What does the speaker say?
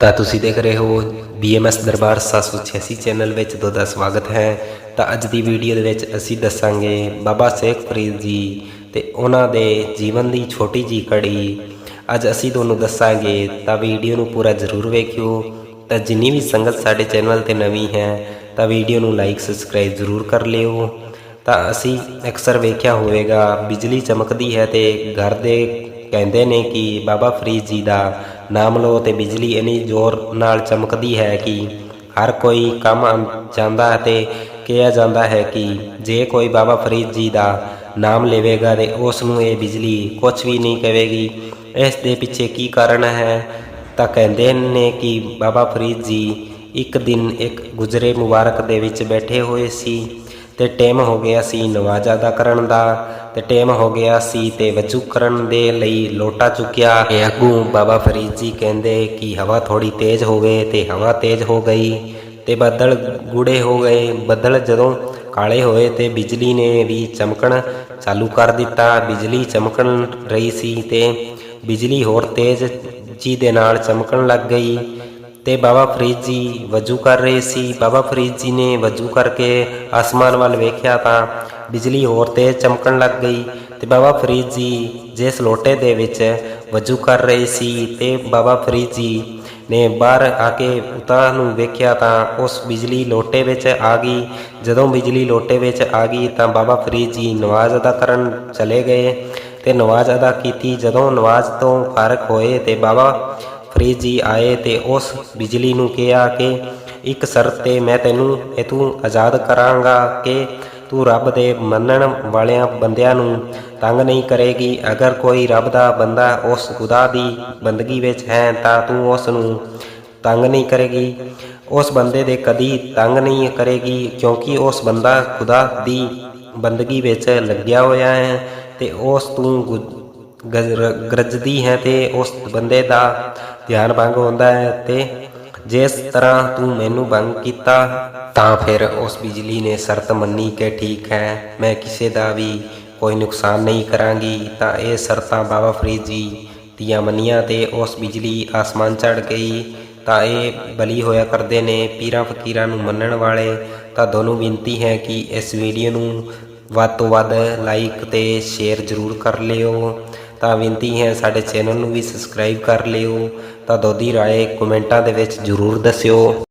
ਤਾਂ ਤੁਸੀਂ ਦੇਖ ਰਹੇ ਹੋ BMS ਦਰਬਾਰ 786 ਚੈਨਲ ਵਿੱਚ ਤੁਹਾਡਾ ਸਵਾਗਤ ਹੈ। ਤਾਂ ਅੱਜ ਦੀ ਵੀਡੀਓ ਦੇ ਵਿੱਚ ਅਸੀਂ ਦੱਸਾਂਗੇ ਬਾਬਾ ਸ਼ੇਖ ਫਰੀਦ ਜੀ ਤੇ ਉਹਨਾਂ ਦੇ ਜੀਵਨ ਦੀ ਛੋਟੀ ਜੀ ਕੜੀ। ਅੱਜ ਅਸੀਂ ਤੁਹਾਨੂੰ ਦੱਸਾਂਗੇ ਤਾਂ ਵੀਡੀਓ ਨੂੰ ਪੂਰਾ ਜ਼ਰੂਰ ਵੇਖਿਓ। ਤਾਂ ਜਿੰਨੀ ਵੀ ਸੰਗਤ ਸਾਡੇ ਚੈਨਲ ਤੇ ਨਵੀਂ ਹੈ, ਤਾਂ ਵੀਡੀਓ ਨੂੰ ਲਾਈਕ ਸਬਸਕ੍ਰਾਈਬ ਜ਼ਰੂਰ ਕਰ ਲਿਓ। ਤਾਂ ਅਸੀਂ ਅਕਸਰ ਵੇਖਿਆ ਹੋਵੇਗਾ, ਬਿਜਲੀ ਚਮਕਦੀ ਹੈ ਤੇ ਘਰ ਦੇ ਕਹਿੰਦੇ ਨੇ ਕਿ ਬਾਬਾ ਫਰੀਦ ਜੀ ਦਾ ਨਾਮ ਲਓ ਤੇ ਬਿਜਲੀ ਇੰਨੀ ਜ਼ੋਰ ਨਾਲ ਚਮਕਦੀ ਹੈ ਕਿ ਹਰ ਕੋਈ ਕੰਮ ਆਂ- ਜਾਂਦਾ ਹੈ ਤੇ ਕਿਹਾ ਜਾਂਦਾ ਹੈ ਕਿ ਜੇ ਕੋਈ ਬਾਬਾ ਫਰੀਦ ਜੀ ਦਾ ਨਾਮ ਲਵੇਗਾ ਤੇ ਉਸ ਨੂੰ ਇਹ ਬਿਜਲੀ ਕੁਝ ਵੀ ਨਹੀਂ ਕਹੇਗੀ ਇਸ ਦੇ ਪਿੱਛੇ ਕੀ ਕਾਰਨ ਹੈ? ਤਾਂ ਕਹਿੰਦੇ ਨੇ ਕਿ ਬਾਬਾ ਫਰੀਦ ਜੀ ਇੱਕ ਦਿਨ ਇੱਕ ਗੁਜਰੇ ਮੁਬਾਰਕ ਦੇ ਵਿੱਚ ਬੈਠੇ ਹੋਏ ਸੀ। ਤੇ ਟਾਈਮ ਹੋ ਗਿਆ ਸੀ ਨਮਾਜ਼ ਅਦਾ ਕਰਨ ਦਾ, ਤੇ ਟਾਈਮ ਹੋ ਗਿਆ ਸੀ ਤੇ ਵਜੂ ਕਰਨ ਦੇ ਲਈ ਲੋਟਾ ਚੁੱਕਿਆ। ਤੇ ਅੱਗੂ ਬਾਬਾ ਫਰੀਦ ਜੀ ਕਹਿੰਦੇ ਕਿ ਹਵਾ ਥੋੜੀ ਤੇਜ਼ ਹੋਵੇ ਤੇ ਹਵਾ ਤੇਜ਼ ਹੋ ਗਈ ਤੇ ਬੱਦਲ ਗੂੜੇ ਹੋ ਗਏ। ਬੱਦਲ ਜਦੋਂ ਕਾਲੇ ਹੋਏ ਤੇ ਬਿਜਲੀ ਨੇ ਵੀ ਚਮਕਣ ਚਾਲੂ ਕਰ ਦਿੱਤਾ। ਬਿਜਲੀ ਚਮਕਣ ਰਹੀ ਸੀ ਤੇ ਬਿਜਲੀ ਹੋਰ ਤੇਜ਼ ਜੀ ਦੇ ਨਾਲ ਚਮਕਣ ਲੱਗ ਗਈ। ਤੇ ਬਾਬਾ ਫਰੀਦ ਜੀ ਵਜੂ ਕਰ ਰਹੇ ਸੀ। ਬਾਬਾ ਫਰੀਦ ਜੀ ਨੇ ਵਜੂ ਕਰਕੇ ਆਸਮਾਨ ਵੱਲ ਵੇਖਿਆ ਤਾਂ ਬਿਜਲੀ ਹੋਰ ਤੇਜ਼ ਚਮਕਣ ਲੱਗ ਗਈ ਤੇ ਬਾਬਾ ਫਰੀਦ ਜੀ ਜਿਸ ਲੋਟੇ ਦੇ ਵਿੱਚ ਵਜੂ ਕਰ ਰਹੇ ਸੀ ਤੇ ਬਾਬਾ ਫਰੀਦ ਜੀ ਨੇ ਬਾਹਰ ਆ ਕੇ ਉਤਾਂ ਨੂੰ ਵੇਖਿਆ ਤਾਂ ਉਸ ਬਿਜਲੀ ਲੋਟੇ ਵਿੱਚ ਆ ਗਈ। ਜਦੋਂ ਬਿਜਲੀ ਲੋਟੇ ਵਿੱਚ ਆ ਗਈ ਤਾਂ ਬਾਬਾ ਫਰੀਦ ਜੀ ਨਮਾਜ਼ ਅਦਾ ਕਰਨ ਚਲੇ ਗਏ ਤੇ ਨਮਾਜ਼ ਅਦਾ ਕੀਤੀ। ਜਦੋਂ ਨਮਾਜ਼ ਤੋਂ ਫਾਰਕ ਹੋਏ ਤੇ ਬਾਬਾ ਫਰੀਦ ਜੀ ਆਏ ਤੇ ਉਸ ਬਿਜਲੀ ਨੂੰ ਕਿਹਾ ਕਿ ਇੱਕ ਸ਼ਰਤ ਤੇ ਮੈਂ ਤੈਨੂੰ ਇਥੋਂ ਆਜ਼ਾਦ ਕਰਾਂਗਾ ਕਿ ਤੂੰ ਰੱਬ ਦੇ ਮੰਨਣ ਵਾਲਿਆਂ ਬੰਦਿਆਂ ਨੂੰ ਤੰਗ ਨਹੀਂ ਕਰੇਗੀ। ਅਗਰ ਕੋਈ ਰੱਬ ਦਾ ਬੰਦਾ ਉਸ ਖੁਦਾ ਦੀ ਬੰਦਗੀ ਵਿੱਚ ਹੈ ਤਾਂ ਤੂੰ ਉਸ ਨੂੰ ਤੰਗ ਨਹੀਂ ਕਰੇਗੀ। ਉਸ ਬੰਦੇ ਦੇ ਕਦੀ ਤੰਗ ਨਹੀਂ ਕਰੇਗੀ ਕਿਉਂਕਿ ਉਸ ਬੰਦਾ ਖੁਦਾ ਦੀ ਬੰਦਗੀ ਵਿੱਚ ਲੱਗਿਆ ਹੋਇਆ ਹੈ ਤੇ ਉਸ ਤੂੰ ਗੁ- ਗਰਜਦੀ ਹੈ ਤੇ ਉਸ ਬੰਦੇ ਦਾ ਧਿਆਨ ਭੰਗ ਹੁੰਦਾ ਹੈ ਤੇ ਜਿਸ ਤਰ੍ਹਾਂ ਤੂੰ ਮੈਨੂੰ ਭੰਗ ਕੀਤਾ, ਤਾਂ ਫਿਰ ਉਸ ਬਿਜਲੀ ਨੇ ਸ਼ਰਤ ਮੰਨੀ ਕਿ ਠੀਕ ਹੈ, ਮੈਂ ਕਿਸੇ ਦਾ ਵੀ ਕੋਈ ਨੁਕਸਾਨ ਨਹੀਂ ਕਰਾਂਗੀ। ਤਾਂ ਇਹ ਸ਼ਰਤਾਂ ਬਾਬਾ ਫਰੀਦ ਜੀ ਦੀਆਂ ਮੰਨੀਆਂ ਤੇ ਉਸ ਬਿਜਲੀ ਆਸਮਾਨ ਚੜ ਗਈ। ਤਾਂ ਇਹ ਬਲੀ ਹੋਇਆ ਕਰਦੇ ਨੇ ਪੀਰਾਂ ਫਕੀਰਾਂ ਨੂੰ ਮੰਨਣ ਵਾਲੇ। ਤਾਂ ਦੋਨੋਂ ਬੇਨਤੀ ਹੈ ਕਿ ਇਸ ਵੀਡੀਓ ਨੂੰ ਵੱਧ ਤੋਂ ਵੱਧ ਲਾਈਕ ਤੇ ਸ਼ੇਅਰ ਜ਼ਰੂਰ ਕਰ ਲਿਓ। ਤਾਂ ਬੇਨਤੀ ਹੈ ਸਾਡੇ ਚੈਨਲ ਨੂੰ ਵੀ ਸਬਸਕ੍ਰਾਈਬ ਕਰ ਲਿਓ, ਤਾਂ ਦੋਦੀ ਰਾਏ ਕਮੈਂਟਾਂ ਦੇ ਵਿੱਚ ਜ਼ਰੂਰ ਦੱਸਿਓ।